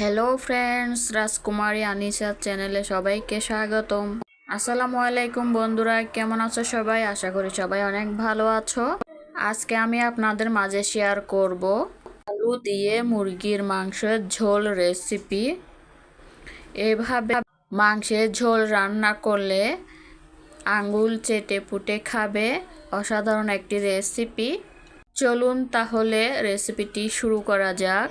Hello friends রাজকুমারী আনিসা চ্যানেলে সবাইকে স্বাগতম। আসসালামু আলাইকুম বন্ধুরা, কেমন আছো সবাই? আশা করি সবাই অনেক ভালো আছো। আজকে আমি আপনাদের মাঝে শেয়ার করব আলু দিয়ে মুরগির মাংসের ঝোল রেসিপি এভাবে মাংসের ঝোল রান্না করলে আঙ্গুল চেটে পুটে খাবে, অসাধারণ একটি রেসিপি চলুন তাহলে রেসিপিটি শুরু করা যাক।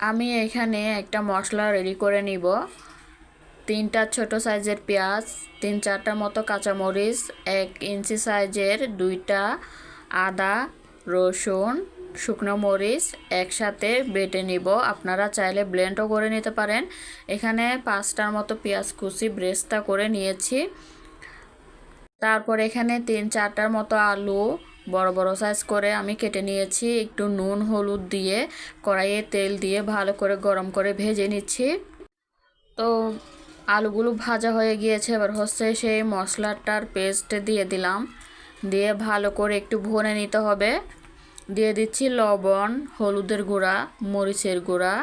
আমি এখানে একটা মশলা রেডি করে নিব। তিনটা ছোট সাইজের পেঁয়াজ, তিন চারটার মতো কাঁচামরিচ, এক ইঞ্চি সাইজের দুইটা আদা, রসুন, শুকনো মরিচ একসাথে বেটে নিব। আপনারা চাইলে ব্লেন্ডও করে নিতে পারেন। এখানে পাঁচটার মতো পেঁয়াজ কুচি ব্রেস্তা করে নিয়েছি। তারপর এখানে তিন চারটার মতো আলু বড় বড় সাইজ করে আমি কেটে নিয়েছি। একটু নুন, হলুদ দিয়ে কড়াইয়ে তেল দিয়ে ভালো করে গরম করে ভেজে নিচ্ছি। তো আলুগুলো ভাজা হয়ে গিয়েছে, এবার হচ্ছে সেই মশলাটার পেস্ট দিয়ে দিলাম। দিয়ে ভালো করে একটু ভরে নিতে হবে। দিয়ে দিচ্ছি লবণ, হলুদের গুঁড়া, মরিচের গুঁড়া।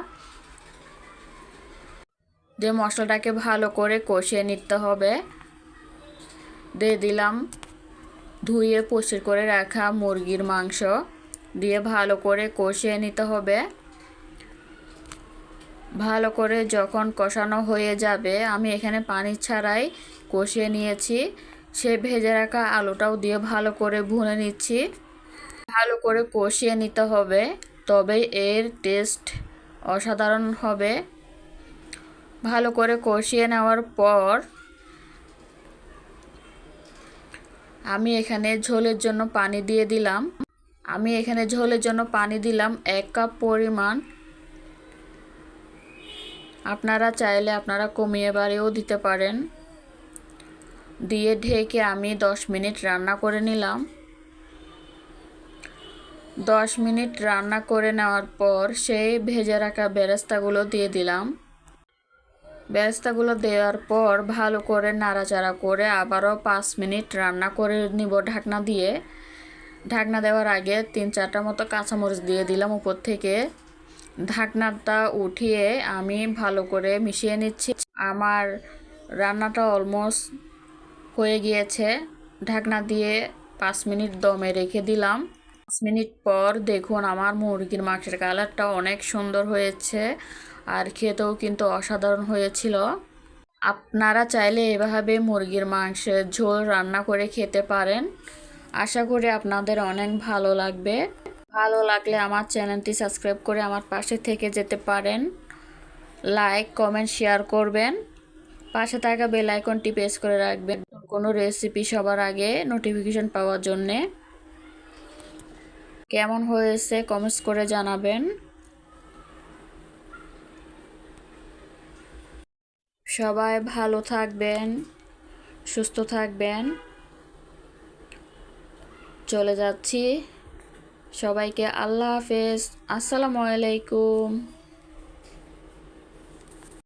দিয়ে মশলাটাকে ভালো করে কষিয়ে নিতে হবে। দিয়ে দিলাম ধুয়ে পরিষ্কার করে রাখা মুরগির মাংস দিয়ে ভালো করে কষিয়ে নিতে হবে। ভালো করে যখন কষানো হয়ে যাবে, আমি এখানে পানি ছাড়াই কষিয়ে নিয়েছি। সে ভেজে রাখা আলুটাও দিয়ে ভালো করে ভুনে নিচ্ছি। ভালো করে কষিয়ে নিতে হবে তবে এর টেস্ট অসাধারণ হবে। ভালো করে কষিয়ে নেওয়ার পর আমি এখানে ঝোলের জন্য পানি দিয়ে দিলাম। আমি এখানে ঝোলের জন্য পানি দিলাম এক কাপ পরিমাণ। আপনারা চাইলে আপনারা কমিয়ে বাড়িয়েও দিতে পারেন। দিয়ে ঢেকে আমি দশ মিনিট রান্না করে নিলাম। দশ মিনিট রান্না করে নেওয়ার পর সেই ভেজে রাখা বেরেস্তাগুলো দিয়ে দিলাম। বেরেস্তাগুলো দেওয়ার পর ভালো করে নাড়াচাড়া করে আবারও পাঁচ মিনিট রান্না করে নিব ঢাকনা দিয়ে। ঢাকনা দেওয়ার আগে তিন চারটা মতো কাঁচামরিচ দিয়ে দিলাম উপর থেকে। ঢাকনাটা উঠিয়ে আমি ভালো করে মিশিয়ে নিচ্ছি। আমার রান্নাটা অলমোস্ট হয়ে গিয়েছে। ঢাকনা দিয়ে পাঁচ মিনিট দমে রেখে দিলাম। পাঁচ মিনিট পর দেখুন আমার মুরগির মাংসের কালারটা অনেক সুন্দর হয়েছে। আর খেতেও কিন্তু অসাধারণ হয়েছিল। আপনারা চাইলে এভাবে মুরগির মাংসের ঝোল রান্না করে খেতে পারেন। আশা করি আপনাদের অনেক ভালো লাগবে। ভালো লাগলে আমার চ্যানেলটি সাবস্ক্রাইব করে আমার পাশে থেকে যেতে পারেন। লাইক, কমেন্ট, শেয়ার করবেন। পাশে থাকা বেল আইকনটি প্রেস করে রাখবেন। কোনো রেসিপি সবার আগে নোটিফিকেশন পাওয়ার জন্যে। কেমন হয়েছে কমেন্টস করে জানাবেন। সবাই ভালো থাকবেন সুস্থ থাকবেন। চলে যাচ্ছি। সবাইকে আল্লাহ হাফেজ। আসসালামু আলাইকুম।